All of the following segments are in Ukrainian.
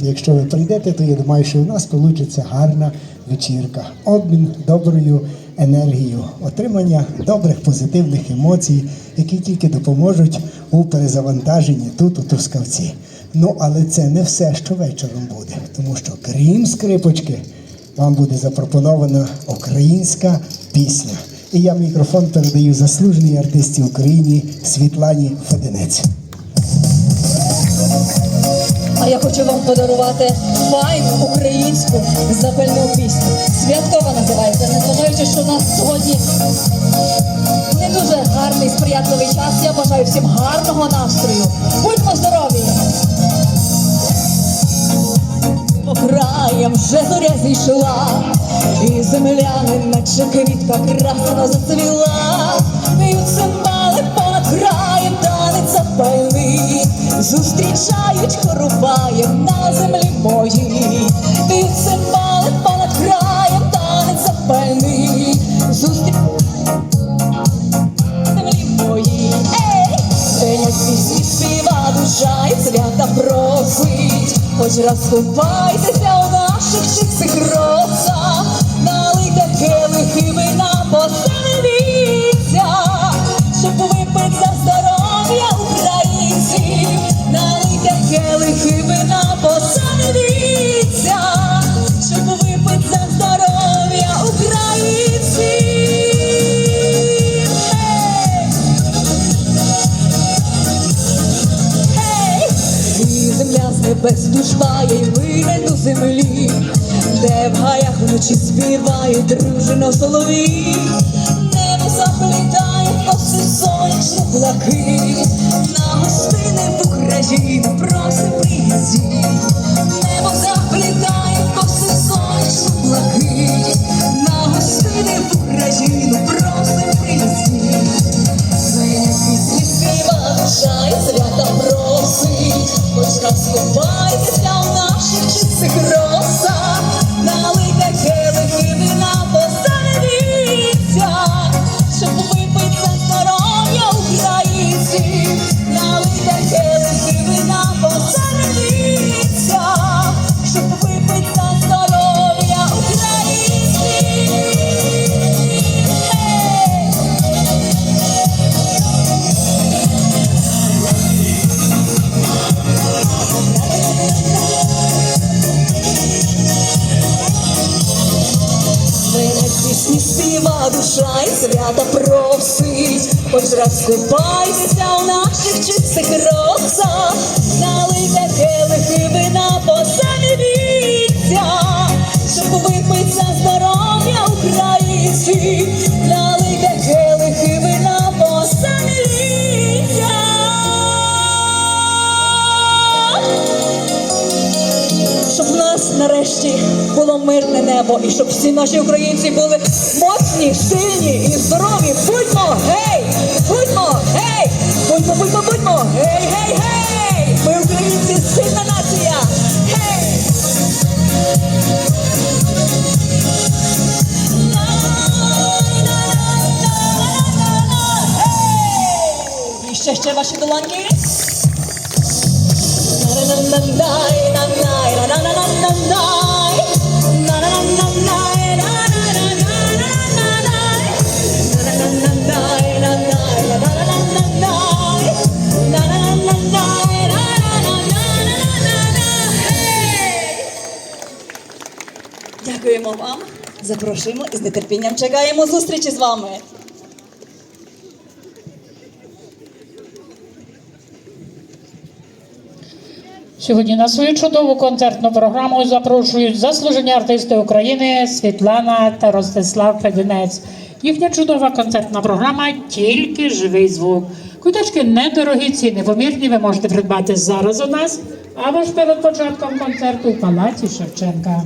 Якщо ви прийдете, то я думаю, що у нас вийде гарна вечірка. Обмін доброю енергією, отримання добрих позитивних емоцій, які тільки допоможуть у перезавантаженні тут, у Трускавці. Ну, але це не все, що вечором буде, тому що крім скрипочки, вам буде запропонована українська пісня. І я мікрофон передаю заслуженій артисті України Світлані Феденець. Я хочу вам подарувати файну українську запальну пісню. Святкова називається, незважаючи, що у нас сьогодні не дуже гарний сприятливий час. Я бажаю всім гарного настрою. Будьмо здорові! По краям вже зоря зійшла, і земляни, наче квітка красна зацвіла, Б'ють цимбали понад краєм, танець запальний, зустрічають хорубаєм на землі моїй, Б'ють цимбали понад краєм, танець запальний, зустрічають землі моїй. Ей! Синять пісні співа душа і свята просить. Хоч раз купайтеся у наших гаях вночі співає дружина соловій, небо заплітає коси сонячну блакить, пісні співа душа і свята просить, хоч раз купайтеся в наших чистих розах, налийте келихи вина посамівіться, щоб випить за мирне і щоб всі наші українці були моцні, сильні і здорові. Будьмо, гей! Будьмо, гей! Будьмо, будьмо, будьмо! Гей, гей, гей! Ми українці сильна нація! Гей! І ще ще ваші долоньки. Дякуємо вам, запрошуємо і з нетерпінням чекаємо зустрічі з вами. Сьогодні на свою чудову концертну програму запрошують заслужені артисти України Світлана та Ростислав Феденець. Їхня чудова концертна програма тільки живий звук. Куточки недорогі, ціни помірні. Ви можете придбати зараз у нас або ж перед початком концерту в палаці Шевченка.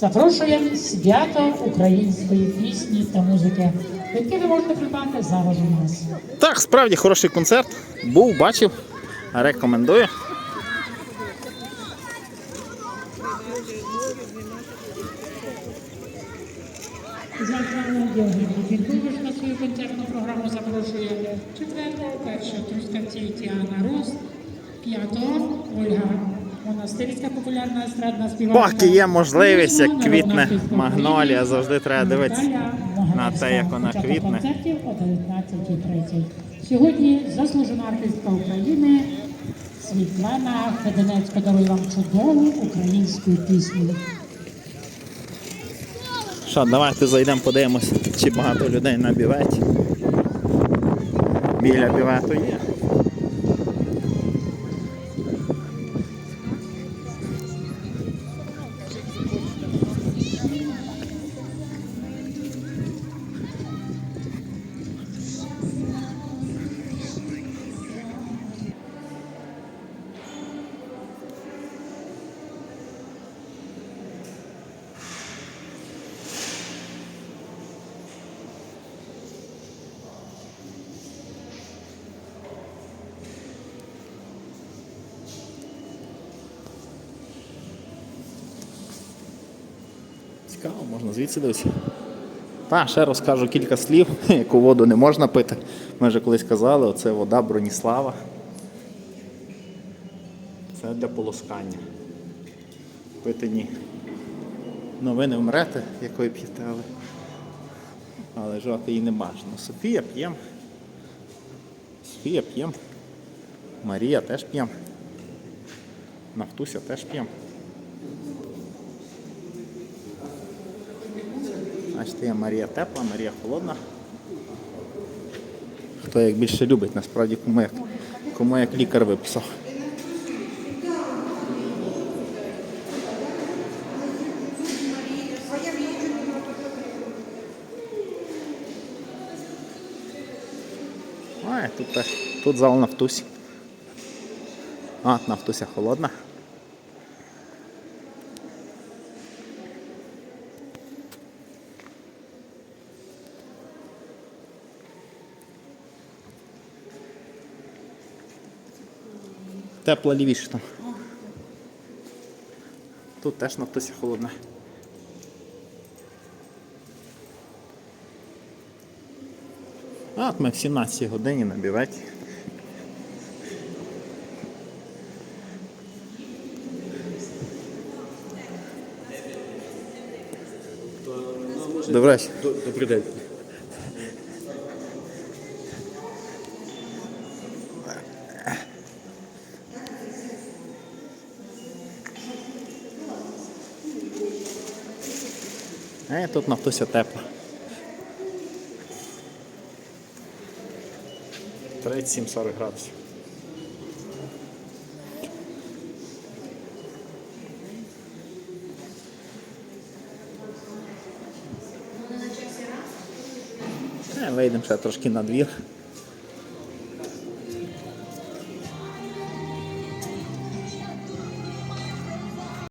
Запрошуємо свято української пісні та музики, які ви можете придбати зараз у нас. Так, справді хороший концерт. Був, бачив. Рекомендую. Завтра Георгій на свою концертну програму запрошує четвертого, першого Трускавці Тіана Рус, п'ятого Ольга монастирська популярна естрадна співачка. Поки є можливість, як квітне магнолія, завжди треба дивитися на те, як вона квітне. о 19.30. Сьогодні заслужена артистка України Світлана Феденець подарує вам чудову українську пісню. Що, давайте зайдемо, подивимося, чи багато людей на біветі. Біля бівету є. Цікаво, можна звідси дивитися. Та, ще розкажу кілька слів, яку воду не можна пити. Ми вже колись казали, оце вода Броніслава. Це для полоскання. Пити ні. Ну ви не вмрете, якої п'єте, але, але жати її не бажано. Софія п'єм. Софія п'єм. Марія теж п'єм. Нафтуся теж п'єм. Бачите, є Марія тепла, Марія холодна. Хто як більше любить, насправді кому як, кому як лікар виписав. Ой, тут тут зал нафтусі. А, нафтуся холодна. Тепла лівіше там. Тут теж нафтуся холодна. А, от ми в 17 годині на біветі. Добре. Добрий день. Е, тут нафтуся тепла. 37-40 градусів. Е, Вийдемо ще трошки на двір.